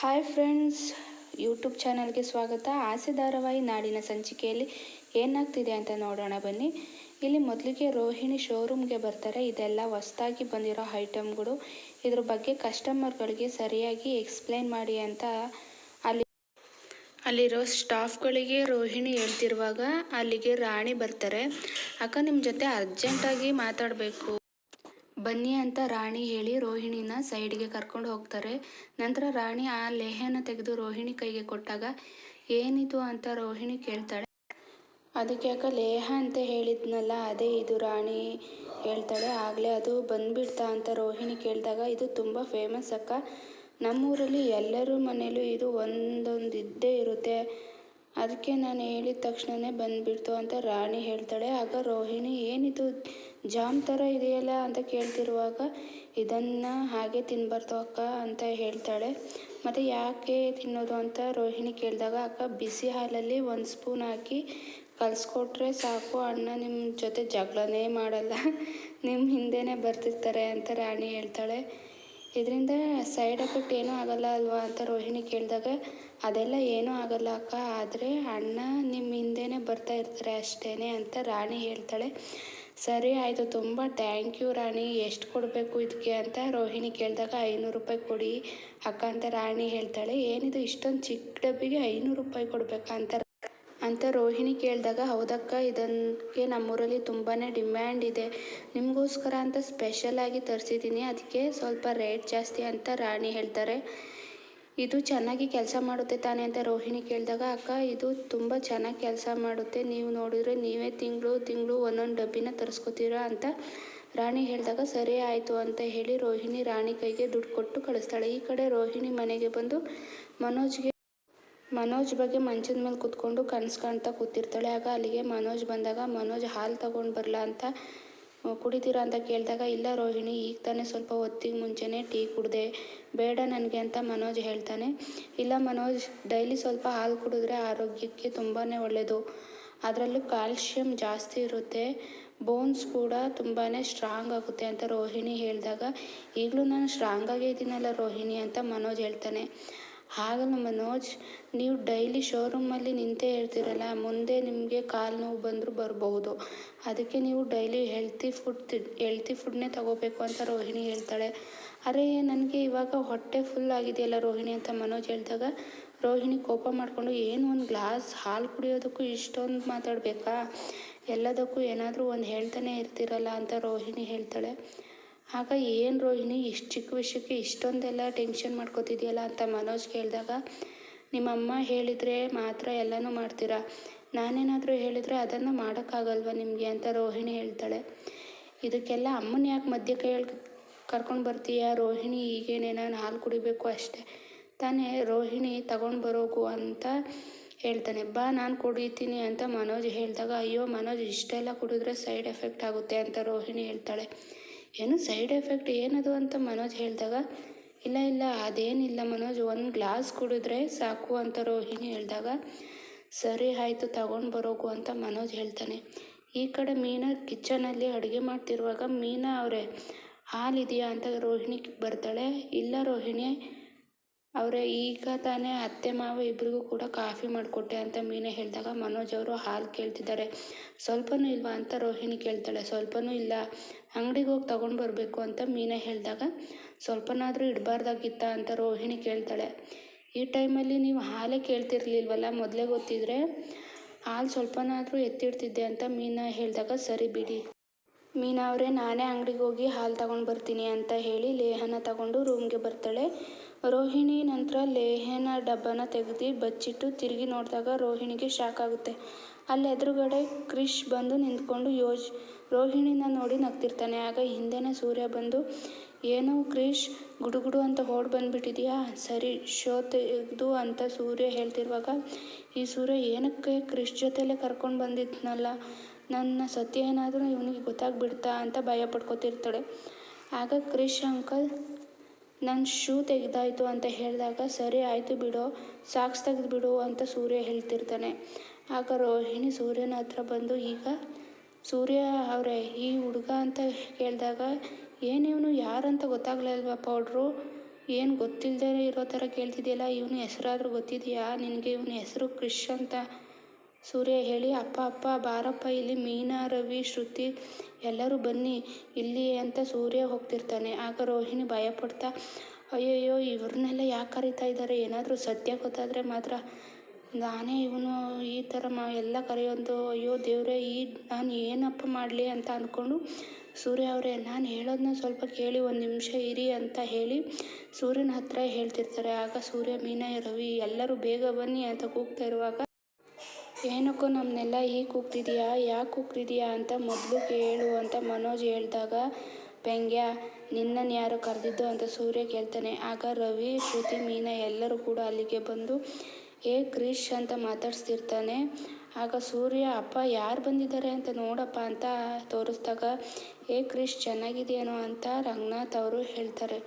Hi friends YouTube ಚಾನಲ್ಗೆ ಸ್ವಾಗತ. ಆಸೆ ಧಾರಾವಾಹಿ ನಾಡಿನ ಸಂಚಿಕೆಯಲ್ಲಿ ಏನಾಗ್ತಿದೆ ಅಂತ ನೋಡೋಣ ಬನ್ನಿ. ಇಲ್ಲಿ ಮೊದಲಿಗೆ ರೋಹಿಣಿ ಶೋರೂಮ್ಗೆ ಬರ್ತಾರೆ. ಇದೆಲ್ಲ ಹೊಸ್ದಾಗಿ ಬಂದಿರೋ ಐಟಮ್ಗಳು ಇದ್ರ ಬಗ್ಗೆ ಕಸ್ಟಮರ್ಗಳಿಗೆ ಸರಿಯಾಗಿ ಎಕ್ಸ್ಪ್ಲೈನ್ ಮಾಡಿ ಅಂತ ಅಲ್ಲಿ ಅಲ್ಲಿರೋ ಸ್ಟಾಫ್ಗಳಿಗೆ ರೋಹಿಣಿ ಹೇಳ್ತಿರುವಾಗ ಅಲ್ಲಿಗೆ ರಾಣಿ ಬರ್ತಾರೆ. ಅಕ್ಕ ನಿಮ್ಮ ಜೊತೆ ಅರ್ಜೆಂಟಾಗಿ ಮಾತಾಡಬೇಕು. ಬನ್ನಿ ಅಂತ ರಾಣಿ ಹೇಳಿ ರೋಹಿಣಿನ ಸೈಡ್ಗೆ ಕರ್ಕೊಂಡು ಹೋಗ್ತಾರೆ. ನಂತರ ರಾಣಿ ಆ ಲೇಹನ ತೆಗೆದು ರೋಹಿಣಿ ಕೈಗೆ ಕೊಟ್ಟಾಗ, ಏನಿದು ಅಂತ ರೋಹಿಣಿ ಕೇಳ್ತಾಳೆ. ಅದಕ್ಕೆ ಅಕ್ಕ ಲೇಹ ಅಂತ ಹೇಳಿದ್ನಲ್ಲ, ಅದೇ ಇದು ರಾಣಿ ಹೇಳ್ತಾಳೆ. ಆಗಲೇ ಅದು ಬಂದ್ಬಿಡ್ತಾ ಅಂತ ರೋಹಿಣಿ ಕೇಳಿದಾಗ, ಇದು ತುಂಬ ಫೇಮಸ್ ಅಕ್ಕ. ನಮ್ಮೂರಲ್ಲಿ ಎಲ್ಲರ ಮನೇಲೂ ಇದು ಒಂದೊಂದು ಇದ್ದೇ ಇರುತ್ತೆ. ಅದಕ್ಕೆ ನಾನು ಹೇಳಿದ ತಕ್ಷಣವೇ ಬಂದ್ಬಿಡ್ತು ಅಂತ ರಾಣಿ ಹೇಳ್ತಾಳೆ. ಆಗ ರೋಹಿಣಿ, ಏನಿದು ಜಾಮ್ ಥರ ಇದೆಯಲ್ಲ ಅಂತ ಕೇಳ್ತಿರುವಾಗ, ಇದನ್ನು ಹಾಗೆ ತಿನ್ಬಾರ್ದು ಅಕ್ಕ ಅಂತ ಹೇಳ್ತಾಳೆ. ಮತ್ತು ಯಾಕೆ ತಿನ್ನೋದು ಅಂತ ರೋಹಿಣಿ ಕೇಳಿದಾಗ, ಅಕ್ಕ ಬಿಸಿ ಹಾಲಲ್ಲಿ ಒಂದು ಸ್ಪೂನ್ ಹಾಕಿ ಕಲಿಸ್ಕೊಟ್ರೆ ಸಾಕು, ಅಣ್ಣ ನಿಮ್ಮ ಜೊತೆ ಜಗಳನೇ ಮಾಡಲ್ಲ ನಿಮ್ಮ ಹಿಂದೆನೇ ಬರ್ತಿರ್ತಾರೆ ಅಂತ ರಾಣಿ ಹೇಳ್ತಾಳೆ. ಇದರಿಂದ ಸೈಡ್ ಎಫೆಕ್ಟ್ ಏನೂ ಆಗಲ್ಲ ಅಲ್ವಾ ಅಂತ ರೋಹಿಣಿ ಕೇಳಿದಾಗ, ಅದೆಲ್ಲ ಏನೂ ಆಗಲ್ಲ ಅಕ್ಕ, ಆದರೆ ಅಣ್ಣ ನಿಮ್ಮ ಹಿಂದೆನೇ ಬರ್ತಾ ಇರ್ತಾರೆ ಅಷ್ಟೇ ಅಂತ ರಾಣಿ ಹೇಳ್ತಾಳೆ. ಸರಿ, ಆಯಿತು. ತುಂಬ ಥ್ಯಾಂಕ್ ಯು ರಾಣಿ. ಎಷ್ಟು ಕೊಡಬೇಕು ಇದಕ್ಕೆ ಅಂತ ರೋಹಿಣಿ ಕೇಳಿದಾಗ ಐನೂರು ರೂಪಾಯಿ ಕೊಡಿ ಅಕ್ಕ ಅಂತ ರಾಣಿ ಹೇಳ್ತಾಳೆ. ಏನಿದು, ಇಷ್ಟೊಂದು ಚಿಕ್ಕ ಡಬ್ಬಿಗೆ ಐನೂರು ರೂಪಾಯಿ ಕೊಡಬೇಕಾ ಅಂತ ಅಂತ ರೋಹಿಣಿ ಕೇಳಿದಾಗ, ಹೌದಕ್ಕ ಇದಕ್ಕೆ ನಮ್ಮೂರಲ್ಲಿ ತುಂಬಾ ಡಿಮ್ಯಾಂಡ್ ಇದೆ. ನಿಮಗೋಸ್ಕರ ಅಂತ ಸ್ಪೆಷಲಾಗಿ ತರಿಸಿದ್ದೀನಿ. ಅದಕ್ಕೆ ಸ್ವಲ್ಪ ರೇಟ್ ಜಾಸ್ತಿ ಅಂತ ರಾಣಿ ಹೇಳ್ತಾರೆ. ಇದು ಚೆನ್ನಾಗಿ ಕೆಲಸ ಮಾಡುತ್ತೆ ತಾನೇ ಅಂತ ರೋಹಿಣಿ ಕೇಳಿದಾಗ, ಅಕ್ಕ, ಇದು ತುಂಬ ಚೆನ್ನಾಗಿ ಕೆಲಸ ಮಾಡುತ್ತೆ. ನೀವು ನೋಡಿದರೆ ನೀವೇ ತಿಂಗಳು ತಿಂಗಳು ಒಂದೊಂದು ಡಬ್ಬಿನ ತರಿಸ್ಕೊತೀರಾ ಅಂತ ರಾಣಿ ಹೇಳಿದಾಗ, ಸರಿ ಆಯಿತು ಅಂತ ಹೇಳಿ ರೋಹಿಣಿ ರಾಣಿ ಕೈಗೆ ದುಡ್ಡು ಕೊಟ್ಟು ಕಳಿಸ್ತಾಳೆ. ಈ ಕಡೆ ರೋಹಿಣಿ ಮನೆಗೆ ಬಂದು ಮನೋಜ್ಗೆ, ಮನೋಜ್ ಬಗ್ಗೆ ಮಂಚದ ಮೇಲೆ ಕೂತ್ಕೊಂಡು ಕನಸು ಕಾಣ್ತಾ ಕೂತಿರ್ತಾಳೆ. ಆಗ ಅಲ್ಲಿಗೆ ಮನೋಜ್ ಬಂದಾಗ, ಮನೋಜ್, ಹಾಲು ತಗೊಂಡು ಬರಲಾ? ಅಂತ ಕುಡಿತೀರಾ ಅಂತ ಕೇಳಿದಾಗ, ಇಲ್ಲ ರೋಹಿಣಿ, ಈಗ ತಾನೇ ಸ್ವಲ್ಪ ಹೊತ್ತಿಗೆ ಮುಂಚೆನೇ ಟೀ ಕುಡಿದೆ, ಬೇಡ ನನಗೆ ಅಂತ ಮನೋಜ್ ಹೇಳ್ತಾನೆ. ಇಲ್ಲ ಮನೋಜ್, ಡೈಲಿ ಸ್ವಲ್ಪ ಹಾಲು ಕುಡಿದ್ರೆ ಆರೋಗ್ಯಕ್ಕೆ ತುಂಬಾ ಒಳ್ಳೆಯದು ಅದರಲ್ಲೂ ಕ್ಯಾಲ್ಶಿಯಂ ಜಾಸ್ತಿ ಇರುತ್ತೆ, ಬೋನ್ಸ್ ಕೂಡ ತುಂಬಾ ಸ್ಟ್ರಾಂಗ್ ಆಗುತ್ತೆ ಅಂತ ರೋಹಿಣಿ ಹೇಳಿದಾಗ, ಈಗಲೂ ನಾನು ಸ್ಟ್ರಾಂಗಾಗೇ ಇದ್ದೀನಲ್ಲ ರೋಹಿಣಿ ಅಂತ ಮನೋಜ್ ಹೇಳ್ತಾನೆ. ಹಾಗಲ್ಲ ಮನೋಜ್, ನೀವು ಡೈಲಿ ಶೋರೂಮಲ್ಲಿ ನಿಂತೇ ಇರ್ತೀರಲ್ಲ ಮುಂದೆ ನಿಮಗೆ ಕಾಲು ನೋವು ಬಂದರೂ ಬರಬಹುದು ಅದಕ್ಕೆ ನೀವು ಡೈಲಿ ಹೆಲ್ತಿ ಫುಡ್ ಹೆಲ್ತಿ ಫುಡ್ನೇ ತಗೋಬೇಕು ಅಂತ ರೋಹಿಣಿ ಹೇಳ್ತಾಳೆ. ಅರೆ, ನನಗೆ ಇವಾಗ ಹೊಟ್ಟೆ ಫುಲ್ ಆಗಿದೆಯಲ್ಲ ರೋಹಿಣಿ ಅಂತ ಮನೋಜ್ ಹೇಳಿದಾಗ, ರೋಹಿಣಿ ಕೋಪ ಮಾಡಿಕೊಂಡು, ಏನು ಒಂದು ಗ್ಲಾಸ್ ಹಾಲು ಕುಡಿಯೋದಕ್ಕೂ ಇಷ್ಟೊಂದು ಮಾತಾಡಬೇಕಾ? ಎಲ್ಲದಕ್ಕೂ ಏನಾದರೂ ಒಂದು ಹೇಳ್ತಾನೆ ಇರ್ತೀರಲ್ಲ ಅಂತ ರೋಹಿಣಿ ಹೇಳ್ತಾಳೆ. ಆಗ ಏನು ರೋಹಿಣಿ, ಇಷ್ಟು ಚಿಕ್ಕ ವಿಷಯಕ್ಕೆ ಇಷ್ಟೊಂದೆಲ್ಲ ಟೆನ್ಷನ್ ಮಾಡ್ಕೋತಿದ್ಯಲ್ಲ ಅಂತ ಮನೋಜ್ ಕೇಳಿದಾಗ, ನಿಮ್ಮಮ್ಮ ಹೇಳಿದರೆ ಮಾತ್ರ ಎಲ್ಲನೂ ಮಾಡ್ತೀರಾ? ನಾನೇನಾದರೂ ಹೇಳಿದರೆ ಅದನ್ನು ಮಾಡೋಕ್ಕಾಗಲ್ವ ನಿಮಗೆ? ಅಂತ ರೋಹಿಣಿ ಹೇಳ್ತಾಳೆ. ಇದಕ್ಕೆಲ್ಲ ಅಮ್ಮನ ಯಾಕೆ ಮಧ್ಯ ಕೈಯಲ್ಲಿ ಕರ್ಕೊಂಡು ಬರ್ತೀಯ? ರೋಹಿಣಿ ಈಗೇನೇನ ನಾನು ಹಾಲು ಕುಡಿಬೇಕು ಅಷ್ಟೇ. ತಾನೇ ರೋಹಿಣಿ ತಗೊಂಡು ಬರೋಕು ಅಂತ ಹೇಳ್ತಾನೆ. ಬಾ, ನಾನು ಕುಡಿತೀನಿ ಅಂತ ಮನೋಜ್ ಹೇಳಿದಾಗ, ಅಯ್ಯೋ ಮನೋಜ್, ಇಷ್ಟೆಲ್ಲ ಕುಡಿದ್ರೆ ಸೈಡ್ ಎಫೆಕ್ಟ್ ಆಗುತ್ತೆ ಅಂತ ರೋಹಿಣಿ ಹೇಳ್ತಾಳೆ. ಏನು ಸೈಡ್ ಎಫೆಕ್ಟ್ ಏನದು ಅಂತ ಮನೋಜ್ ಹೇಳಿದಾಗ, ಇಲ್ಲ ಇಲ್ಲ, ಅದೇನಿಲ್ಲ ಮನೋಜ್, ಒಂದು ಗ್ಲಾಸ್ ಕುಡಿದ್ರೆ ಸಾಕು ಅಂತ ರೋಹಿಣಿ ಹೇಳಿದಾಗ, ಸರಿ ಆಯಿತು, ತಗೊಂಡು ಬರೋಕು ಅಂತ ಮನೋಜ್ ಹೇಳ್ತಾನೆ. ಈ ಕಡೆ ಮೀನಾ ಕಿಚನಲ್ಲಿ ಅಡುಗೆ ಮಾಡ್ತಿರುವಾಗ ಮೀನಾ ಅವರೇ ಹಾಲಿದೆಯಾ ಅಂತ ರೋಹಿಣಿ ಬರ್ತಾಳೆ. ಇಲ್ಲ ರೋಹಿಣಿ ಅವರೇ, ಈಗ ತಾನೇ ಅತ್ತೆ ಮಾವ ಇಬ್ಬರಿಗೂ ಕೂಡ ಕಾಫಿ ಮಾಡಿಕೊಟ್ಟೆ ಅಂತ ಮೀನಾ ಹೇಳಿದಾಗ ಮನೋಜ್ ಅವರು ಹಾಲು ಕೇಳ್ತಿದ್ದಾರೆ. ಸ್ವಲ್ಪನೂ ಇಲ್ವಾ ಅಂತ ರೋಹಿಣಿ ಕೇಳ್ತಾಳೆ. ಸ್ವಲ್ಪನೂ ಇಲ್ಲ. ಅಂಗಡಿಗೆ ಹೋಗಿ ತಗೊಂಡು ಬರಬೇಕು ಅಂತ ಮೀನಾ ಹೇಳಿದಾಗ ಸ್ವಲ್ಪನಾದರೂ ಇಡಬಾರ್ದಾಗಿತ್ತ ಅಂತ ರೋಹಿಣಿ ಕೇಳ್ತಾಳೆ. ಈ ಟೈಮಲ್ಲಿ ನೀವು ಹಾಲೇ ಕೇಳ್ತಿರ್ಲಿಲ್ವಲ್ಲ? ಮೊದಲೇ ಗೊತ್ತಿದ್ರೆ ಹಾಲು ಸ್ವಲ್ಪನಾದರೂ ಎತ್ತಿಡ್ತಿದ್ದೆ ಅಂತ ಮೀನಾ ಹೇಳಿದಾಗ ಸರಿ ಬಿಡಿ. ಮೀನಾ ಅವರೇ, ನಾನೇ ಅಂಗಡಿಗೆ ಹೋಗಿ ಹಾಲು ತಗೊಂಡು ಬರ್ತೀನಿ ಅಂತ ಹೇಳಿ ಲೇಹನ ತಗೊಂಡು ರೂಮ್ಗೆ ಬರ್ತಾಳೆ. ರೋಹಿಣಿ ನಂತರ ಲೇಹನ ಡಬ್ಬನ ತೆಗೆದು ಬಚ್ಚಿಟ್ಟು ತಿರುಗಿ ನೋಡಿದಾಗ ರೋಹಿಣಿಗೆ ಶಾಕ್ ಆಗುತ್ತೆ. ಅಲ್ಲಿ ಎದುರುಗಡೆ ಕ್ರಿಶ್ ಬಂದು ನಿಂತ್ಕೊಂಡು ಯೋಜ್, ರೋಹಿಣಿನ ನೋಡಿ ನಗ್ತಿರ್ತಾನೆ. ಆಗ ಹಿಂದೆನೇ ಸೂರ್ಯ ಬಂದು, ಏನೋ ಕ್ರಿಶ್ ಗುಡುಗುಡು ಅಂತ ಓಡ್ ಬಂದ್ಬಿಟ್ಟಿದೆಯಾ? ಸರಿ, ಶೋ ತೆಗೆದು ಅಂತ ಸೂರ್ಯ ಹೇಳ್ತಿರುವಾಗ, ಈ ಸೂರ್ಯ ಏನಕ್ಕೆ ಕ್ರಿಶ್ ಜೊತೆಲೇ ಕರ್ಕೊಂಡು ಬಂದಿದ್ನಲ್ಲ? ನನ್ನ ಸತ್ಯ ಏನಾದರೂ ಇವನಿಗೆ ಗೊತ್ತಾಗ್ಬಿಡ್ತಾ? ಅಂತ ಭಯ ಪಡ್ಕೊತಿರ್ತಾಳೆ. ಆಗ ಕ್ರಿಶ್ ಅಂಕಲ್ ನನ್ನ ಶೂ ತೆಗೆದಾಯ್ತು ಅಂತ ಹೇಳಿದಾಗ, ಸರಿ ಆಯಿತು ಬಿಡೋ, ಸಾಕ್ಸ್ ತೆಗೆದುಬಿಡು ಅಂತ ಸೂರ್ಯ ಹೇಳ್ತಿರ್ತಾನೆ. ಆಗ ರೋಹಿಣಿ ಸೂರ್ಯನ ಹತ್ರ ಬಂದು, ಈಗ ಸೂರ್ಯ ಅವರೇ, ಈ ಹುಡುಗ ಅಂತ ಕೇಳಿದಾಗ, ಏನು ಇವನು ಯಾರಂತ ಗೊತ್ತಾಗ್ಲಿಲ್ವಾ ಪೌಡ್ರು? ಏನು ಗೊತ್ತಿಲ್ಲದೆ ಇರೋ ಥರ ಕೇಳ್ತಿದೆಯಲ್ಲ, ಇವನು ಹೆಸರಾದ್ರೂ ಗೊತ್ತಿದೆಯಾ? ನಿನಗೆ ಇವನ ಹೆಸರು ಕ್ರಿಶ್ ಅಂತ ಸೂರ್ಯ ಹೇಳಿ, ಅಪ್ಪ ಅಪ್ಪ, ಬಾರಪ್ಪ, ಇಲ್ಲಿ ಮೀನಾ, ರವಿ, ಶ್ರುತಿ ಎಲ್ಲರೂ ಬನ್ನಿ, ಇಲ್ಲಿ ಅಂತ ಸೂರ್ಯ ಹೋಗ್ತಿರ್ತಾನೆ. ಆಗ ರೋಹಿಣಿ ಭಯಪಡ್ತಾ, ಅಯ್ಯಯ್ಯೋ, ಇವ್ರನ್ನೆಲ್ಲ ಯಾಕೆ ಕರಿತಾ ಇದ್ದಾರೆ ಏನಾದರೂ ಸತ್ಯ ಗೊತ್ತಾದರೆ ಮಾತ್ರ ನಾನೇ ಇವನು ಈ ಥರ ಮಾ, ಎಲ್ಲ ಕರೆಯೋದು. ಅಯ್ಯೋ, ದೇವರೇ, ಈ ನಾನು ಏನಪ್ಪ ಮಾಡಲಿ? ಅಂತ ಅಂದ್ಕೊಂಡು ಸೂರ್ಯ ಅವರೇ, ನಾನು ಹೇಳೋದನ್ನ ಸ್ವಲ್ಪ ಕೇಳಿ, ಒಂದು ನಿಮಿಷ ಇರಿ ಅಂತ ಹೇಳಿ ಸೂರ್ಯನ ಹತ್ರ ಹೇಳ್ತಿರ್ತಾರೆ. ಆಗ ಸೂರ್ಯ, ಮೀನಾ, ರವಿ ಎಲ್ಲರೂ ಬೇಗ ಬನ್ನಿ ಅಂತ ಕೂಗ್ತಾ ಇರುವಾಗ ಏನಕ್ಕೋ ನಮ್ಮನ್ನೆಲ್ಲ ಹೀಗೆ ಕೂಗ್ತಿದೀಯಾ, ಯಾಕೆ ಕೂಗ್ತಿದೀಯಾ ಅಂತ ಮೊದಲು ಕೇಳು ಅಂತ ಮನೋಜ್ ಹೇಳಿದಾಗ ವ್ಯಂಗ್ಯ ನಿನ್ನನ್ನು ಯಾರು ಕರೆದಿದ್ದು? ಅಂತ ಸೂರ್ಯ ಕೇಳ್ತಾನೆ. ಆಗ ರವಿ, ಶ್ರುತಿ, ಮೀನಾ ಎಲ್ಲರೂ ಕೂಡ ಅಲ್ಲಿಗೆ ಬಂದು ಏ ಕ್ರಿಶ್ ಅಂತ ಮಾತಾಡ್ಸ್ತಿರ್ತಾನೆ. ಆಗ ಸೂರ್ಯ, ಅಪ್ಪ, ಯಾರು ಬಂದಿದ್ದಾರೆ ಅಂತ ನೋಡಪ್ಪ ಅಂತ ತೋರಿಸ್ದಾಗ ಏ ಕ್ರಿಶ್ ಚೆನ್ನಾಗಿದೆಯೇನೋ ಅಂತ ರಂಗನಾಥ್ ಅವರು ಹೇಳ್ತಾರೆ.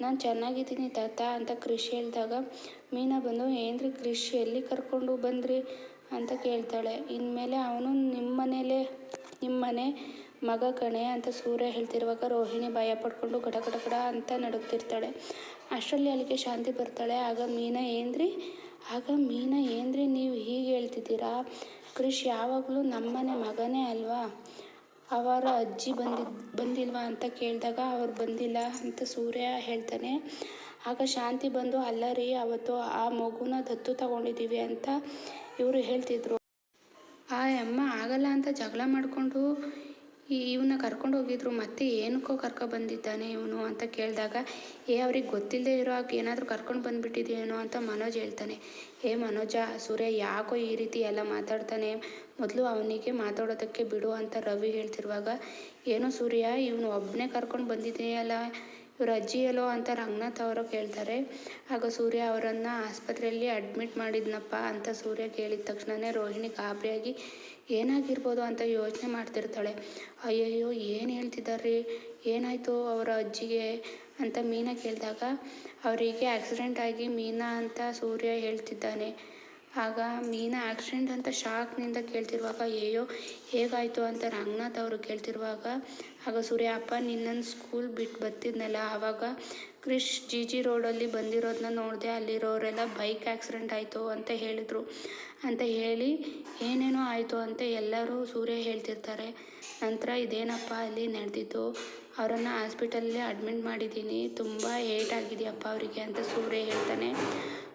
ನಾನು ಚೆನ್ನಾಗಿದ್ದೀನಿ ತಾತ ಅಂತ ಕ್ರಿಶ್ ಹೇಳಿದಾಗ, ಮೀನಾ ಬಂದು, ಏನ್ರಿ ಕ್ರಿಶ್ ಎಲ್ಲಿ ಕರ್ಕೊಂಡು ಬಂದ್ರಿ? ಅಂತ ಕೇಳ್ತಾಳೆ. ಇನ್ಮೇಲೆ ಅವನು ನಿಮ್ಮ ಮನೇಲೇ ನಿಮ್ಮ ಮನೆ ಮಗ ಕಣೆ ಅಂತ ಸೂರ್ಯ ಹೇಳ್ತಿರುವಾಗ ರೋಹಿಣಿ ಭಯ ಪಡ್ಕೊಂಡು ಗಡ ಗಡ ಗಡ ಅಂತ ನಡುಗ್ತಿರ್ತಾಳೆ. ಅಷ್ಟರಲ್ಲಿ ಅಲ್ಲಿಗೆ ಶಾಂತಿ ಬರ್ತಾಳೆ. ಆಗ ಮೀನಾ, ಏನ್ರಿ? ಆಗ ಮೀನಾ, ಏನ್ರಿ ನೀವು ಹೀಗೆ ಹೇಳ್ತಿದ್ದೀರಾ? ಕ್ರಿಶ್ ಯಾವಾಗಲೂ ನಮ್ಮನೆ ಮಗನೇ ಅಲ್ವಾ? ಅವರ ಅಜ್ಜಿ ಬಂದಿದ್, ಬಂದಿಲ್ವಾ ಅಂತ ಕೇಳಿದಾಗ ಅವ್ರು ಬಂದಿಲ್ಲ ಅಂತ ಸೂರ್ಯ ಹೇಳ್ತಾನೆ. ಆಗ ಶಾಂತಿ ಬಂದು, ಅಲ್ಲ ರೀ, ಅವತ್ತು ಆ ಮಗುನ ದತ್ತು ತಗೊಂಡಿದ್ದೀವಿ ಅಂತ ಇವರು ಹೇಳ್ತಿದ್ರು. ಆ ಅಮ್ಮ ಆಗಲ್ಲ ಅಂತ ಜಗಳ ಮಾಡಿಕೊಂಡು ಇವನ್ನ ಕರ್ಕೊಂಡು ಹೋಗಿದ್ರು, ಮತ್ತೆ ಏನಕ್ಕೋ ಕರ್ಕೊ ಬಂದಿದ್ದಾನೆ ಇವನು ಅಂತ ಕೇಳಿದಾಗ, ಏ, ಅವ್ರಿಗೆ ಗೊತ್ತಿಲ್ಲದೆ ಇರೋ ಹಾಗೆ ಏನಾದರೂ ಕರ್ಕೊಂಡು ಬಂದುಬಿಟ್ಟಿದೇನೋ ಅಂತ ಮನೋಜ್ ಹೇಳ್ತಾನೆ. ಏ, ಮನೋಜ, ಸೂರ್ಯ ಯಾಕೋ ಈ ರೀತಿ ಎಲ್ಲ ಮಾತಾಡ್ತಾನೆ, ಮೊದಲು ಅವನಿಗೆ ಮಾತಾಡೋದಕ್ಕೆ ಬಿಡು ಅಂತ ರವಿ ಹೇಳ್ತಿರುವಾಗ, ಏನೋ ಸೂರ್ಯ, ಇವನು ಒಬ್ಬನೇ ಕರ್ಕೊಂಡು ಬಂದಿದೆಯಲ್ಲ ಇವ್ರ ಅಜ್ಜಿ ಎಲ್ಲೋ ಅಂತ ರಂಗನಾಥ್ ಅವರು ಕೇಳ್ತಾರೆ. ಆಗ ಸೂರ್ಯ ಅವರನ್ನು ಆಸ್ಪತ್ರೆಯಲ್ಲಿ ಅಡ್ಮಿಟ್ ಮಾಡಿದ್ನಪ್ಪ ಅಂತ ಸೂರ್ಯ ಕೇಳಿದ ತಕ್ಷಣವೇ ರೋಹಿಣಿ ಗಾಬರಿಯಾಗಿ, ಏನಾಗಿರ್ಬೋದು ಅಂತ ಯೋಚನೆ ಮಾಡ್ತಿರ್ತಾಳೆ. ಅಯ್ಯಯ್ಯೋ, ಏನು ಹೇಳ್ತಿದ್ದಾರೆ ಏನಾಯಿತು ಅವರ ಅಜ್ಜಿಗೆ ಅಂತ ಮೀನಾ ಕೇಳಿದಾಗ, ಅವರಿಗೆ ಆಕ್ಸಿಡೆಂಟ್ ಆಗಿ ಮೀನಾ ಅಂತ ಸೂರ್ಯ ಹೇಳ್ತಿದ್ದಾನೆ. ಆಗ ಮೀನಾ ಆಕ್ಸಿಡೆಂಟ್ ಅಂತ ಶಾಕ್ನಿಂದ ಕೇಳ್ತಿರುವಾಗ ಅಯ್ಯೋ ಹೇಗಾಯಿತು? ಅಂತ ರಂಗನಾಥ್ ಅವರು ಕೇಳ್ತಿರುವಾಗ, ಆಗ ಸೂರ್ಯ ಅಪ್ಪ ನಿನ್ನನ್ನು ಸ್ಕೂಲ್ ಬಿಟ್ಟು ಬತ್ತಿದ್ನಲ್ಲ ಆವಾಗ ಕ್ರಿಶ್ ಜಿ ಜಿ ರೋಡಲ್ಲಿ ಬಂದಿರೋದನ್ನ ನೋಡಿದೆ, ಅಲ್ಲಿರೋರೆಲ್ಲ ಬೈಕ್ ಆಕ್ಸಿಡೆಂಟ್ ಆಯಿತು ಅಂತ ಹೇಳಿದರು. ಅಂತ ಹೇಳಿ, ಏನೇನೋ ಆಯಿತು? ಅಂತ ಎಲ್ಲರೂ ಸೂರ್ಯ ಹೇಳ್ತಿರ್ತಾರೆ. ನಂತರ ಇದೇನಪ್ಪ ಅಲ್ಲಿ ನಡೆದಿದ್ದು? ಅವರನ್ನು ಹಾಸ್ಪಿಟಲಲ್ಲಿ ಅಡ್ಮಿಟ್ ಮಾಡಿದ್ದೀನಿ. ತುಂಬ ಏಟಾಗಿದೆಯಪ್ಪ ಅವರಿಗೆ ಅಂತ ಸೂರ್ಯ ಹೇಳ್ತಾನೆ.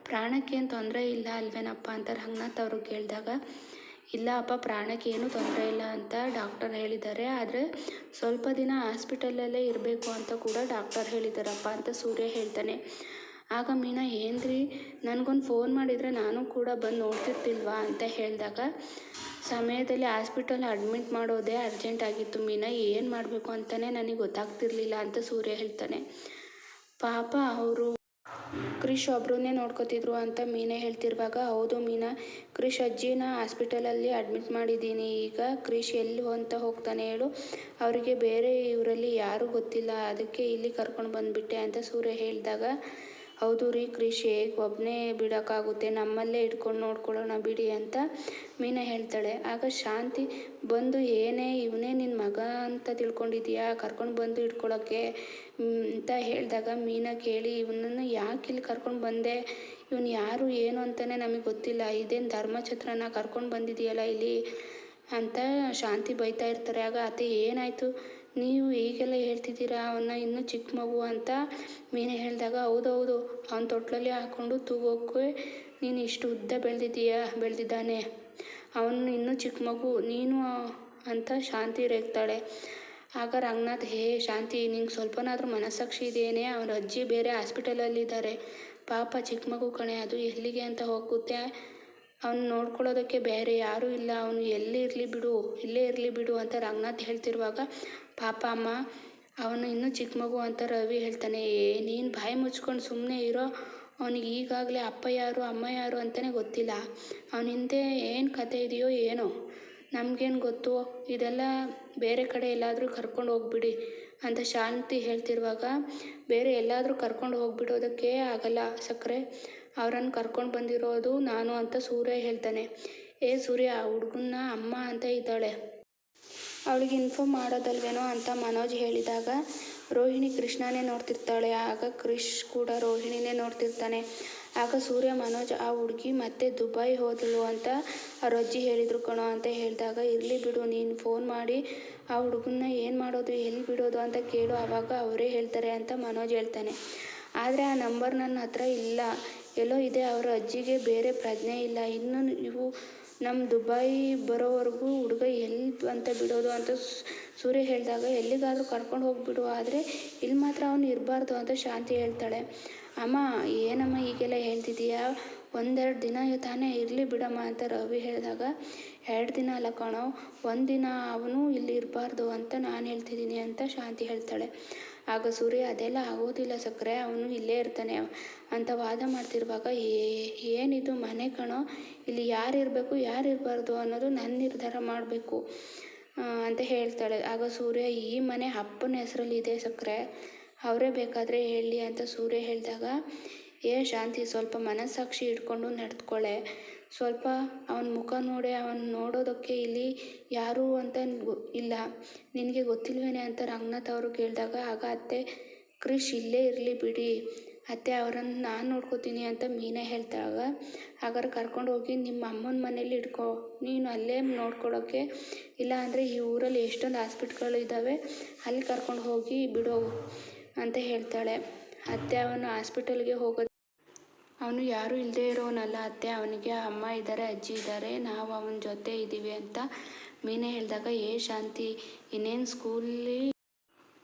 ಪ್ರಾಣಕ್ಕೇನು ತೊಂದರೆ ಇಲ್ಲ ಅಲ್ವೇನಪ್ಪ ಅಂತ ರಂಗನಾಥ್ ಅವರು ಕೇಳಿದಾಗ, ಇಲ್ಲ ಅಪ್ಪ, ಪ್ರಾಣಕ್ಕೆ ತೊಂದರೆ ಇಲ್ಲ ಅಂತ ಡಾಕ್ಟರ್ ಹೇಳಿದ್ದಾರೆ, ಆದರೆ ಸ್ವಲ್ಪ ದಿನ ಹಾಸ್ಪಿಟಲಲ್ಲೇ ಇರಬೇಕು ಅಂತ ಕೂಡ ಡಾಕ್ಟರ್ ಹೇಳಿದ್ದಾರಪ್ಪ ಅಂತ ಸೂರ್ಯ ಹೇಳ್ತಾನೆ. ಆಗ ಮೀನಾ, ಏನ್ರಿ? ನನಗೊಂದು ಫೋನ್ ಮಾಡಿದರೆ ನಾನು ಕೂಡ ಬಂದು ನೋಡ್ತಿರ್ತಿಲ್ವಾ ಅಂತ ಹೇಳಿದಾಗ, ಸಮಯದಲ್ಲಿ ಹಾಸ್ಪಿಟಲ್ ಅಡ್ಮಿಟ್ ಮಾಡೋದೇ ಅರ್ಜೆಂಟ್ ಆಗಿತ್ತು ಮೀನಾ, ಏನು ಮಾಡಬೇಕು ಅಂತಲೇ ನನಗೆ ಗೊತ್ತಾಗ್ತಿರ್ಲಿಲ್ಲ ಅಂತ ಸೂರ್ಯ ಹೇಳ್ತಾನೆ. ಪಾಪ ಅವರು ಕ್ರಿಶ್ ಒಬ್ರನ್ನೇ ನೋಡ್ಕೋತಿದ್ರು ಅಂತ ಮೀನಾ ಹೇಳ್ತಿರುವಾಗ, ಹೌದು ಮೀನಾ, ಕ್ರಿಶ್ ಅಜ್ಜಿನ ಹಾಸ್ಪಿಟಲಲ್ಲಿ ಅಡ್ಮಿಟ್ ಮಾಡಿದ್ದೀನಿ. ಈಗ ಕ್ರಿಶ್ ಎಲ್ಲಿ ಅಂತ ಹೋಗ್ತಾನೆ ಹೇಳು. ಅವರಿಗೆ ಬೇರೆ ಇವರಲ್ಲಿ ಯಾರೂ ಗೊತ್ತಿಲ್ಲ. ಅದಕ್ಕೆ ಇಲ್ಲಿ ಕರ್ಕೊಂಡು ಬಂದುಬಿಟ್ಟೆ ಅಂತ ಸೂರ್ಯ ಹೇಳಿದಾಗ ಹೌದು ರೀ ಹೇಗೆ ಒಬ್ಬನೇ ಬಿಡೋಕ್ಕಾಗುತ್ತೆ. ನಮ್ಮಲ್ಲೇ ಇಟ್ಕೊಂಡು ನೋಡ್ಕೊಳ್ಳೋಣ ಬಿಡಿ ಅಂತ ಮೀನಾ ಹೇಳ್ತಾಳೆ. ಆಗ ಶಾಂತಿ, ಬಂದು ಏನೇ, ಇವನೇ ನಿನ್ನ ಮಗ ಅಂತ ತಿಳ್ಕೊಂಡಿದ್ದೀಯಾ? ಕರ್ಕೊಂಡು ಬಂದು ಇಟ್ಕೊಳ್ಳೋಕ್ಕೆ ಅಂತ ಹೇಳಿದಾಗ ಮೀನಾ ಕೇಳಿ, ಇವನನ್ನು ಯಾಕೆ ಇಲ್ಲಿ ಕರ್ಕೊಂಡು ಬಂದೆ? ಇವನು ಯಾರು, ಏನು ಅಂತಲೇ ನಮಗೆ ಗೊತ್ತಿಲ್ಲ. ಇದೇನು ಧರ್ಮಛತ್ರನ ಕರ್ಕೊಂಡು ಬಂದಿದೆಯಲ್ಲ ಇಲ್ಲಿ? ಅಂತ ಶಾಂತಿ ಬೈತಾ ಇರ್ತಾರೆ. ಆಗ ಅತ್ತೆ, ಏನಾಯಿತು? ನೀವು ಈಗೆಲ್ಲ ಹೇಳ್ತಿದ್ದೀರಾ, ಅವನ್ನ ಇನ್ನೂ ಚಿಕ್ಕ ಮಗು ಅಂತ ಮೀನು ಹೇಳಿದಾಗ ಹೌದೌದು ಅವನ ತೊಟ್ಲಲ್ಲಿ ಹಾಕ್ಕೊಂಡು ತೂಗೋಕೆ ನೀನು ಇಷ್ಟು ಉದ್ದ ಬೆಳೆದಿದ್ದೀಯಾ? ಬೆಳೆದಿದ್ದಾನೆ. ಅವನು ಇನ್ನೂ ಚಿಕ್ಕ ಮಗು, ನೀನು ಅಂತ ಶಾಂತಿ ರೇಗ್ತಾಳೆ. ಆಗ ರಂಗನಾಥ್, ಹೇ, ಶಾಂತಿ, ನಿಂಗೆ ಸ್ವಲ್ಪನಾದರೂ ಮನಸ್ಸಾಕ್ಷಿ ಇದೆಯೇ ಅವನ ಅಜ್ಜಿ ಬೇರೆ ಹಾಸ್ಪಿಟಲಲ್ಲಿದ್ದಾರೆ. ಪಾಪ ಚಿಕ್ಕ ಮಗು ಕಣೆ, ಅದು ಎಲ್ಲಿಗೆ ಅಂತ ಹೋಗುತ್ತೆ? ಅವನು ನೋಡ್ಕೊಳ್ಳೋದಕ್ಕೆ ಬೇರೆ ಯಾರೂ ಇಲ್ಲ. ಅವನು ಎಲ್ಲಿ ಇರಲಿ ಬಿಡು, ಇಲ್ಲೇ ಇರಲಿ ಬಿಡು ಅಂತ ರಂಗನಾಥ್ ಹೇಳ್ತಿರುವಾಗ ಪಾಪ ಅಮ್ಮ, ಅವನು ಇನ್ನೂ ಚಿಕ್ಕ ಮಗು ಅಂತ ರವಿ ಹೇಳ್ತಾನೆ, ಏ, ನೀನು ಬಾಯಿ ಮುಚ್ಕೊಂಡು ಸುಮ್ಮನೆ ಇರೋ, ಅವನಿಗೆ ಈಗಾಗಲೇ ಅಪ್ಪ ಯಾರು, ಅಮ್ಮ ಯಾರು ಅಂತಲೇ ಗೊತ್ತಿಲ್ಲ. ಅವನ ಹಿಂದೆ ಏನು ಕತೆ ಇದೆಯೋ ಏನೋ. ನಮಗೇನು ಗೊತ್ತು? ಇದೆಲ್ಲ ಬೇರೆ ಕಡೆ ಎಲ್ಲಾದರೂ ಕರ್ಕೊಂಡು ಹೋಗ್ಬಿಡಿ ಅಂತ ಶಾಂತಿ ಹೇಳ್ತಿರುವಾಗ, ಬೇರೆ ಎಲ್ಲಾದರೂ ಕರ್ಕೊಂಡು ಹೋಗ್ಬಿಡೋದಕ್ಕೆ ಆಗಲ್ಲ ಸಕ್ಕರೆ ಅವರನ್ನು ಕರ್ಕೊಂಡು ಬಂದಿರೋದು ನಾನು ಅಂತ ಸೂರ್ಯ ಹೇಳ್ತಾನೆ. ಏ ಸೂರ್ಯ, ಆ ಹುಡುಗನ್ನ ಅಮ್ಮ ಅಂತ ಇದ್ದಾಳೆ. ಅವಳಿಗೆ ಇನ್ಫಾರ್ಮ್ ಮಾಡೋದಲ್ವೇನೋ ಅಂತ ಮನೋಜ್ ಹೇಳಿದಾಗ, ರೋಹಿಣಿ ಕೃಷ್ಣನೇ ನೋಡ್ತಿರ್ತಾಳೆ, ಆಗ ಕ್ರಿಶ್ ಕೂಡ ರೋಹಿಣಿನೇ ನೋಡ್ತಿರ್ತಾನೆ. ಆಗ ಸೂರ್ಯ, ಮನೋಜ್ ಆ ಹುಡುಗಿ ಮತ್ತೆ ದುಬೈ ಹೋದಳು ಅಂತ ಅಜ್ಜಿ ಹೇಳಿದ್ರು ಕಣೋ ಅಂತ ಹೇಳಿದಾಗ, ಇರಲಿ ಬಿಡು, ನೀನು ಫೋನ್ ಮಾಡಿ ಆ ಹುಡುಗನ್ನ ಏನು ಮಾಡೋದು, ಎಲ್ಲಿ ಬಿಡೋದು ಅಂತ ಕೇಳು ಆವಾಗ ಅವರೇ ಹೇಳ್ತಾರೆ ಅಂತ ಮನೋಜ್ ಹೇಳ್ತಾನೆ. ಆದರೆ ಆ ನಂಬರ್ ನನ್ನ ಹತ್ರ ಇಲ್ಲ. ಎಲ್ಲೋ ಇದೆ, ಅವರ ಅಜ್ಜಿಗೆ ಬೇರೆ ಪ್ರಜ್ಞೆ ಇಲ್ಲ. ಇನ್ನು ಇವು ನಮ್ಮ ದುಬೈ ಬರೋವರೆಗೂ ಹುಡುಗ ಎಲ್ಲಿ ಅಂತ ಬಿಡೋದು ಅಂತ ಸೂರ್ಯ ಹೇಳಿದಾಗ ಎಲ್ಲಿಗಾದರೂ ಕರ್ಕೊಂಡು ಹೋಗಿಬಿಡು, ಆದರೆ ಇಲ್ಲಿ ಮಾತ್ರ ಅವನು ಇರಬಾರ್ದು ಅಂತ ಶಾಂತಿ ಹೇಳ್ತಾಳೆ. ಅಮ್ಮ, ಏನಮ್ಮ ಹೀಗೆಲ್ಲ ಹೇಳ್ತಿದ್ದೀಯಾ ಒಂದೆರಡು ದಿನ ತಾನೇ ಇರಲಿ ಬಿಡಮ್ಮ ಅಂತ ರವಿ ಹೇಳಿದಾಗ, ಎರಡು ದಿನ ಅಲ್ಲ ಕಣೋ, ಒಂದಿನ ಅವನು ಇಲ್ಲಿ ಇರಬಾರ್ದು ಅಂತ ನಾನು ಹೇಳ್ತಿದ್ದೀನಿ ಅಂತ ಶಾಂತಿ ಹೇಳ್ತಾಳೆ. ಆಗ ಸೂರ್ಯ, ಅದೆಲ್ಲ ಆಗೋದಿಲ್ಲ ಸಕ್ಕರೆ ಅವನು ಇಲ್ಲೇ ಇರ್ತಾನೆ. ಅಂತ ವಾದ ಮಾಡ್ತಿರುವಾಗ ಏನಿದು ಮನೆ ಕಣೋ? ಇಲ್ಲಿ ಯಾರು ಇರಬೇಕು, ಯಾರು ಇರಬಾರ್ದು ಅನ್ನೋದು ನನ್ನ ನಿರ್ಧಾರ ಮಾಡಬೇಕು ಅಂತ ಹೇಳ್ತಾಳೆ. ಆಗ ಸೂರ್ಯ, ಈ ಮನೆ ಅಪ್ಪನ ಹೆಸರಲ್ಲಿ ಇದೆ ಸಕ್ಕರೆ ಅವರೇ ಬೇಕಾದರೆ ಹೇಳಿ, ಅಂತ ಸೂರ್ಯ ಹೇಳಿದಾಗ, ಏ ಶಾಂತಿ, ಸ್ವಲ್ಪ ಮನಸ್ಸಾಕ್ಷಿ ಇಟ್ಕೊಂಡು ನಡೆದುಕೊಳ್ಳೆ ಸ್ವಲ್ಪ ಅವನ ಮುಖ ನೋಡಿ, ಅವನು ನೋಡೋದಕ್ಕೆ ಇಲ್ಲಿ ಯಾರು ಅಂತ ಇಲ್ಲ. ನಿನಗೆ ಗೊತ್ತಿಲ್ವೇನೆ ಅಂತ ರಂಗನಾಥ್ ಅವರು ಕೇಳಿದಾಗ, ಆಗ ಅತ್ತೆ, ಕ್ರಿಶ್, ಇಲ್ಲೇ ಇರಲಿ ಬಿಡಿ. ಅತ್ತೆ ಅವರನ್ನು ನಾನು ನೋಡ್ಕೋತೀನಿ ಅಂತ ಮೀನಾ ಹೇಳ್ತಾಳಾಗ ಹಾಗಾದ್ರೆ ಕರ್ಕೊಂಡು ಹೋಗಿ ನಿಮ್ಮ ಅಮ್ಮನ ಮನೇಲಿ ಇಟ್ಕೋ. ನೀನು ಅಲ್ಲೇ ನೋಡ್ಕೊಳೋಕ್ಕೆ ಇಲ್ಲ ಅಂದರೆ ಈ ಊರಲ್ಲಿ ಎಷ್ಟೊಂದು ಹಾಸ್ಪಿಟ್ಲ್ಗಳು ಇದ್ದಾವೆ ಅಲ್ಲಿ ಕರ್ಕೊಂಡು ಹೋಗಿ ಬಿಡೋ ಅಂತ ಹೇಳ್ತಾಳೆ. ಅತ್ತೆ ಅವನು ಹಾಸ್ಪಿಟಲ್ಗೆ ಹೋಗೋದು ಅವನು ಯಾರೂ ಇಲ್ಲದೆ ಇರೋನಲ್ಲ ಅತ್ತೆ, ಅವನಿಗೆ ಅಮ್ಮ ಇದ್ದಾರೆ ಅಜ್ಜಿ ಇದ್ದಾರೆ ನಾವು ಅವನ ಜೊತೆ ಇದ್ದೀವಿ ಅಂತ ಮೀನೆ ಹೇಳಿದಾಗ, ಏ ಶಾಂತಿ, ಇನ್ನೇನು ಸ್ಕೂಲಲ್ಲಿ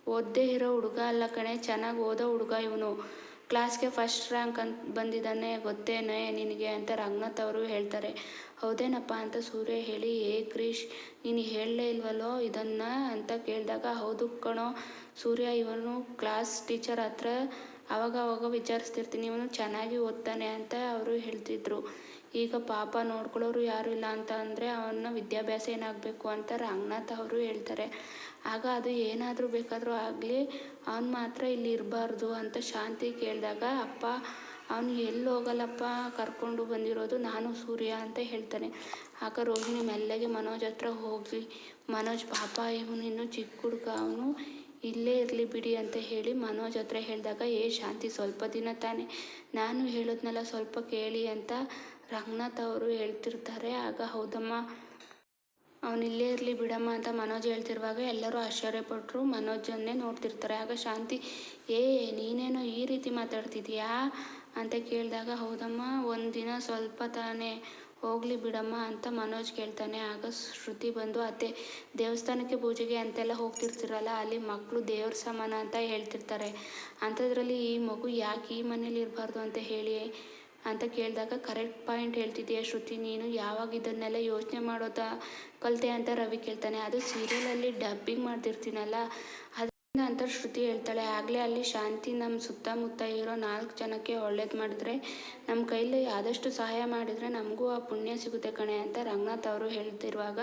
ಓದದೇ ಇರೋ ಹುಡುಗ ಅಲ್ಲ ಕಣೆ, ಚೆನ್ನಾಗಿ ಓದೋ ಹುಡುಗ ಇವನು. ಕ್ಲಾಸ್ಗೆ ಫಸ್ಟ್ ರ್ಯಾಂಕ್ ಅಂತ ಬಂದಿದ್ದಾನೆ, ಗೊತ್ತೇನೆ ನಿನಗೆ ಅಂತ ರಂಗನಾಥ್ ಅವರು ಹೇಳ್ತಾರೆ. ಹೌದೇನಪ್ಪ ಅಂತ ಸೂರ್ಯ ಹೇಳಿ, ಏ ಕ್ರೀಶ್, ನೀನು ಹೇಳಲೇ ಇಲ್ವಲ್ಲೋ ಇದನ್ನು ಅಂತ ಕೇಳಿದಾಗ, ಹೌದು ಕಣೋ, ಸೂರ್ಯ ಇವನು ಕ್ಲಾಸ್ ಟೀಚರ್ ಹತ್ರ ಅವಾಗ ಆವಾಗ ವಿಚಾರಿಸ್ತಿರ್ತೀನಿ, ಇವನು ಚೆನ್ನಾಗಿ ಓದ್ತಾನೆ ಅಂತ ಅವರು ಹೇಳ್ತಿದ್ರು. ಈಗ ಪಾಪ ನೋಡ್ಕೊಳ್ಳೋರು ಯಾರು ಇಲ್ಲ ಅಂತ ಅಂದರೆ ಅವನ ವಿದ್ಯಾಭ್ಯಾಸ ಏನಾಗಬೇಕು ಅಂತ ರಂಗನಾಥ್ ಅವರು ಹೇಳ್ತಾರೆ. ಆಗ ಅದು ಏನಾದರೂ ಬೇಕಾದರೂ ಆಗಲಿ, ಅವನು ಮಾತ್ರ ಇಲ್ಲಿ ಇರಬಾರ್ದು ಅಂತ ಶಾಂತಿ ಕೇಳಿದಾಗ, ಅಪ್ಪ, ಅವನು ಎಲ್ಲಿ ಹೋಗಲ್ಲಪ್ಪ? ಕರ್ಕೊಂಡು ಬಂದಿರೋದು ನಾನು ಸೂರ್ಯ ಅಂತ ಹೇಳ್ತಾನೆ. ಆಗ ರೋಹಿಣಿ ಮೆಲ್ಲಗೆ ಮನೋಜ್ ಹತ್ರ ಹೋಗಿ, ಮನೋಜ್ ಪಾಪ, ಇವನು ಇನ್ನೂ ಚಿಕ್ಕ ಹುಡುಗ, ಅವನು ಇಲ್ಲೇ ಇರಲಿ ಬಿಡಿ ಅಂತ ಹೇಳಿ ಮನೋಜ್ ಹತ್ರ ಹೇಳಿದಾಗ, ಏ ಶಾಂತಿ ಸ್ವಲ್ಪ ದಿನ ತಾನೇ, ನಾನು ಹೇಳಿದ್ನಲ್ಲ ಸ್ವಲ್ಪ ಕೇಳಿ ಅಂತ ರಂಗನಾಥ್ ಅವರು ಹೇಳ್ತಿರ್ತಾರೆ. ಆಗ, ಹೌದಮ್ಮ, ಅವನು ಇಲ್ಲೇ ಇರಲಿ ಬಿಡಮ್ಮ ಅಂತ ಮನೋಜ್ ಹೇಳ್ತಿರುವಾಗ ಎಲ್ಲರೂ ಆಶ್ಚರ್ಯಪಟ್ಟರು ಮನೋಜನ್ನೇ ನೋಡ್ತಿರ್ತಾರೆ. ಆಗ, ಶಾಂತಿ, ಏ, ನೀನೇನೋ ಈ ರೀತಿ ಮಾತಾಡ್ತಿದ್ಯಾ? ಅಂತ ಕೇಳಿದಾಗ, ಹೌದಮ್ಮ, ಒಂದಿನ ಸ್ವಲ್ಪ ತಾನೇ ಹೋಗಲಿ ಬಿಡಮ್ಮ ಅಂತ ಮನೋಜ್ ಕೇಳ್ತಾನೆ. ಆಗ ಶ್ರುತಿ ಬಂದು, ಅತ್ತೆ, ದೇವಸ್ಥಾನಕ್ಕೆ ಪೂಜೆಗೆ ಅಂತೆಲ್ಲ ಹೋಗ್ತಿರ್ತೀರಲ್ಲ, ಅಲ್ಲಿ ಮಕ್ಕಳು ದೇವ್ರ ಸಮಾನ ಅಂತ ಹೇಳ್ತಿರ್ತಾರೆ. ಅಂಥದ್ರಲ್ಲಿ ಈ ಮಗು ಯಾಕೆ ಈ ಮನೇಲಿ ಇರಬಾರ್ದು ಅಂತ ಹೇಳಿ, ಅಂತ ಕೇಳಿದಾಗ, ಕರೆಕ್ಟ್ ಪಾಯಿಂಟ್ ಹೇಳ್ತಿದ್ದೀಯ ಶ್ರುತಿ, ನೀನು ಯಾವಾಗ ಇದನ್ನೆಲ್ಲ ಯೋಚನೆ ಮಾಡೋದ ಕಲಿತೆ? ಅಂತ ರವಿ ಕೇಳ್ತಾನೆ. ಅದು ಸೀರಿಯಲಲ್ಲಿ ಡಬ್ಬಿಂಗ್ ಮಾಡ್ತಿರ್ತೀನಲ್ಲ ಅದರಿಂದ ಅಂತ ಶ್ರುತಿ ಹೇಳ್ತಾಳೆ, ಆಗಲೇ ಅಲ್ಲಿ ಶಾಂತಿ ನಮ್ಮ ಸುತ್ತಮುತ್ತ ಇರೋ ನಾಲ್ಕು ಜನಕ್ಕೆ ಒಳ್ಳೇದು ಮಾಡಿದ್ರೆ ನಮ್ಮ ಕೈಲಿ ಆದಷ್ಟು ಸಹಾಯ ಮಾಡಿದರೆ ನಮಗೂ ಆ ಪುಣ್ಯ ಸಿಗುತ್ತೆ ಕಣೆ ಅಂತ ರಂಗನಾಥ್ ಅವರು ಹೇಳ್ತಿರುವಾಗ,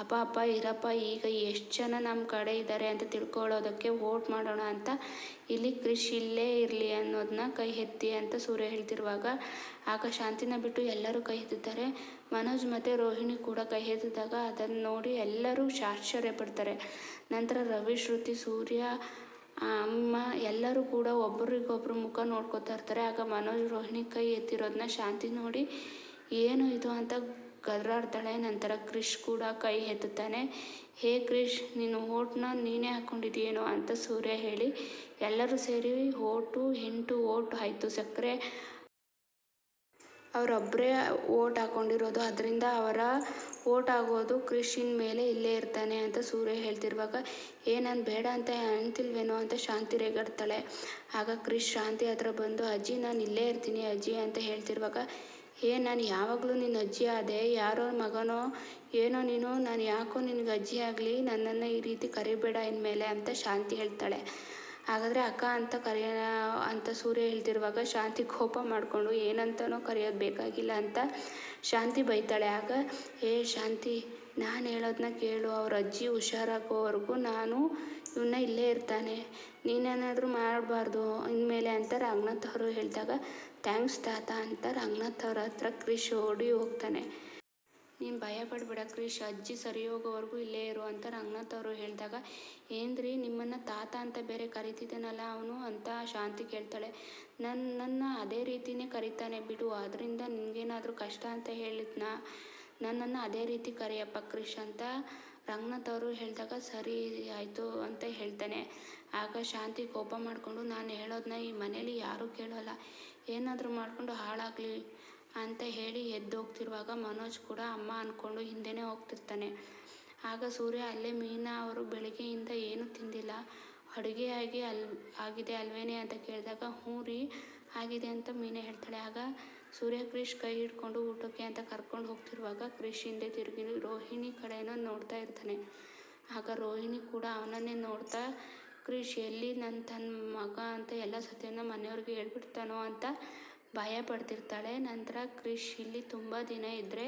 ಅಪ್ಪ ಅಪ್ಪ, ಇರಪ್ಪ, ಈಗ ಎಷ್ಟು ಜನ ನಮ್ಮ ಕಡೆ ಇದ್ದಾರೆ ಅಂತ ತಿಳ್ಕೊಳ್ಳೋದಕ್ಕೆ ವೋಟ್ ಮಾಡೋಣ ಅಂತ ಇಲ್ಲಿ ಕೃಷಿ ಇಲ್ಲೇ ಇರಲಿ ಅನ್ನೋದನ್ನ ಕೈ ಎತ್ತಿ ಅಂತ ಸೂರ್ಯ ಹೇಳ್ತಿರುವಾಗ ಆಗ ಶಾಂತಿನ ಬಿಟ್ಟು ಎಲ್ಲರೂ ಕೈ ಎತ್ತುತ್ತಾರೆ ಮನೋಜ್ ಮತ್ತು ರೋಹಿಣಿ ಕೂಡ ಕೈ ಎತ್ತಿದಾಗ ಅದನ್ನು ನೋಡಿ ಎಲ್ಲರೂ ಆಶ್ಚರ್ಯ ಪಡ್ತಾರೆ. ನಂತರ ರವಿ, ಶ್ರುತಿ, ಸೂರ್ಯ ಅಮ್ಮ ಎಲ್ಲರೂ ಕೂಡ ಒಬ್ರಿಗೊಬ್ರು ಮುಖ ನೋಡ್ಕೊತಾ ಇರ್ತಾರೆ. ಆಗ ಮನೋಜ್, ರೋಹಿಣಿ ಕೈ ಎತ್ತಿರೋದನ್ನ ಶಾಂತಿ ನೋಡಿ, ಏನು ಇದು? ಅಂತ ಗದರಾಡ್ತಾಳೆ ನಂತರ ಕ್ರಿಶ್ ಕೂಡ ಕೈ ಎತ್ತುತ್ತಾನೆ. ಹೇ ಕ್ರಿಶ್ ನೀನು ಓಟ್ನ ನೀನೇ ಹಾಕ್ಕೊಂಡಿದ್ದೀಯೇನೋ ಅಂತ ಸೂರ್ಯ ಹೇಳಿ, ಎಲ್ಲರೂ ಸೇರಿ ಓಟು, ಎಂಟು ಓಟ್ ಆಯಿತು. ಸಕ್ಕರೆ ಅವರೊಬ್ಬರೇ ಓಟ್ ಹಾಕ್ಕೊಂಡಿರೋದು ಅದರಿಂದ ಅವರ ಓಟ್ ಆಗೋದು ಕ್ರಿಶಿನ ಮೇಲೆ ಇಲ್ಲೇ ಇರ್ತಾನೆ ಅಂತ ಸೂರ್ಯ ಹೇಳ್ತಿರುವಾಗ, ಏ, ನಾನು ಬೇಡ ಅಂತ ಅಂತಿಲ್ವೇನೋ ಅಂತ ಶಾಂತಿ ರೇಗಾಡ್ತಾಳೆ. ಆಗ ಕ್ರಿಶ್ ಶಾಂತಿ ಹತ್ರ ಬಂದು, ಅಜ್ಜಿ, ನಾನು ಇಲ್ಲೇ ಇರ್ತೀನಿ ಅಜ್ಜಿ, ಅಂತ ಹೇಳ್ತಿರುವಾಗ ಏ, ನಾನು ಯಾವಾಗಲೂ ನಿನ್ನ ಅಜ್ಜಿ ಆದೆ. ಯಾರೋ ಮಗನೋ, ಏನೋ ನೀನು, ನಾನು ಯಾಕೋ ನಿನಗೆ ಅಜ್ಜಿ ಆಗಲಿ, ನನ್ನನ್ನು ಈ ರೀತಿ ಕರಿಬೇಡ ಇನ್ಮೇಲೆ ಅಂತ ಶಾಂತಿ ಹೇಳ್ತಾಳೆ. ಹಾಗಾದರೆ ಅಕ್ಕ ಅಂತ ಕರೆಯ, ಅಂತ ಸೂರ್ಯ ಹೇಳ್ತಿರುವಾಗ ಶಾಂತಿ ಕೋಪ ಮಾಡಿಕೊಂಡು ಏನಂತನೋ ಕರೆಯೋದು ಬೇಕಾಗಿಲ್ಲ ಅಂತ ಶಾಂತಿ ಬೈತಾಳೆ. ಆಗ, ಏ ಶಾಂತಿ, ನಾನು ಹೇಳೋದನ್ನ ಕೇಳು. ಅವ್ರ ಅಜ್ಜಿ ಹುಷಾರಾಗೋವರೆಗೂ ನಾನು ಇವನ್ನ ಇಲ್ಲೇ ಇರ್ತಾನೆ. ನೀನೇನಾದರೂ ಮಾಡಬಾರ್ದು. ಇನ್ಮೇಲೆ ಅಂತ ರಂಗನಾಥ್ ಅವರು ಹೇಳಿದಾಗ ಥ್ಯಾಂಕ್ಸ್ ತಾತ ಅಂತ ರಂಗನಾಥ್ ಅವ್ರ ಹತ್ರ ಕ್ರಿಶ್ ಓಡಿ ಹೋಗ್ತಾನೆ. ನೀನು ಭಯ ಪಡ್ಬೇಡ ಕ್ರಿಶ್, ಅಜ್ಜಿ ಸರಿ ಹೋಗೋವರೆಗೂ ಇಲ್ಲೇ ಇರು ಅಂತ ರಂಗನಾಥ್ ಅವರು ಹೇಳಿದಾಗ, ಏನ್ರಿ ನಿಮ್ಮನ್ನು ತಾತ ಅಂತ ಬೇರೆ ಕರಿತಿದ್ದಾನಲ್ಲ ಅವನು ಅಂತ ಶಾಂತಿ ಕೇಳ್ತಾಳೆ. ನನ್ನ ನನ್ನ ಅದೇ ರೀತಿನೇ ಕರಿತಾನೆ ಬಿಡು ಅದರಿಂದ ನಿನಗೇನಾದರೂ ಕಷ್ಟ ಅಂತ ಹೇಳಿದ್ನಾ? ನನ್ನನ್ನು ಅದೇ ರೀತಿ ಕರೆಯಪ್ಪ ಕ್ರಿಶ್ ಅಂತ ರಂಗನಾಥ್ ಅವರು ಹೇಳಿದಾಗ, ಸರಿ ಆಯಿತು ಅಂತ ಹೇಳ್ತಾನೆ. ಆಗ ಶಾಂತಿ ಕೋಪ ಮಾಡಿಕೊಂಡು, ನಾನು ಹೇಳೋದನ್ನ ಈ ಮನೇಲಿ ಯಾರೂ ಕೇಳೋಲ್ಲ. ಏನಾದರೂ ಮಾಡಿಕೊಂಡು ಹಾಳಾಗಲಿ ಅಂತ ಹೇಳಿ ಎದ್ದು ಹೋಗ್ತಿರುವಾಗ ಮನೋಜ್ ಕೂಡ ಅಮ್ಮ ಅಂದ್ಕೊಂಡು ಹಿಂದೆನೇ ಹೋಗ್ತಿರ್ತಾನೆ. ಆಗ ಸೂರ್ಯ ಅಲ್ಲೇ ಮೀನಾ ಅವರು ಬೆಳಗ್ಗೆಯಿಂದ ಏನೂ ತಿಂದಿಲ್ಲ. ಅಡುಗೆ ಆಗಿ ಅಲ್, ಆಗಿದೆ ಅಲ್ವೇನೆ ಅಂತ ಕೇಳಿದಾಗ, ಹ್ಞೂ ರೀ, ಆಗಿದೆ ಅಂತ ಮೀನಾ ಹೇಳ್ತಾಳೆ. ಆಗ ಸೂರ್ಯ ಕ್ರಿಶ್ ಕೈ ಹಿಡ್ಕೊಂಡು ಊಟಕ್ಕೆ ಅಂತ ಕರ್ಕೊಂಡು ಹೋಗ್ತಿರುವಾಗ ಕ್ರಿಶ್ ಹಿಂದೆ ತಿರುಗಿ ರೋಹಿಣಿ ಕಡೆನ ನೋಡ್ತಾ ಇರ್ತಾನೆ. ಆಗ ರೋಹಿಣಿ ಕೂಡ ಅವನನ್ನೇ ನೋಡ್ತಾ ಕ್ರಿಶ್ ಎಲ್ಲಿ ನನ್ನ ತನ್ನ ಮಗ ಅಂತ ಎಲ್ಲ ಸತ್ಯನ ಮನೆಯವ್ರಿಗೆ ಹೇಳ್ಬಿಡ್ತಾನೋ ಅಂತ ಭಯ ಪಡ್ತಿರ್ತಾಳೆ. ನಂತರ ಕ್ರಿಶ್ ಇಲ್ಲಿ ತುಂಬ ದಿನ ಇದ್ದರೆ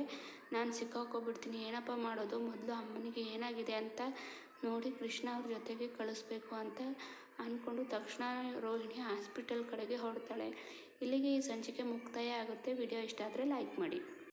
ನಾನು ಸಿಕ್ಕಾಕೊಬಿಡ್ತೀನಿ. ಏನಪ್ಪ ಮಾಡೋದು? ಮೊದಲು ಅಮ್ಮನಿಗೆ ಏನಾಗಿದೆ ಅಂತ ನೋಡಿ ಕೃಷ್ಣ ಅವ್ರ ಜೊತೆಗೆ ಕಳಿಸ್ಬೇಕು ಅಂತ ಅಂದ್ಕೊಂಡು ತಕ್ಷಣ ರೋಹಿಣಿ ಹಾಸ್ಪಿಟಲ್ ಕಡೆಗೆ ಹೊರಡ್ತಾಳೆ. ಇಲ್ಲಿಗೆ ಈ ಸಂಚಿಕೆ ಮುಕ್ತಾಯ ಆಗುತ್ತೆ. ವಿಡಿಯೋ ಇಷ್ಟ ಆದರೆ ಲೈಕ್ ಮಾಡಿ.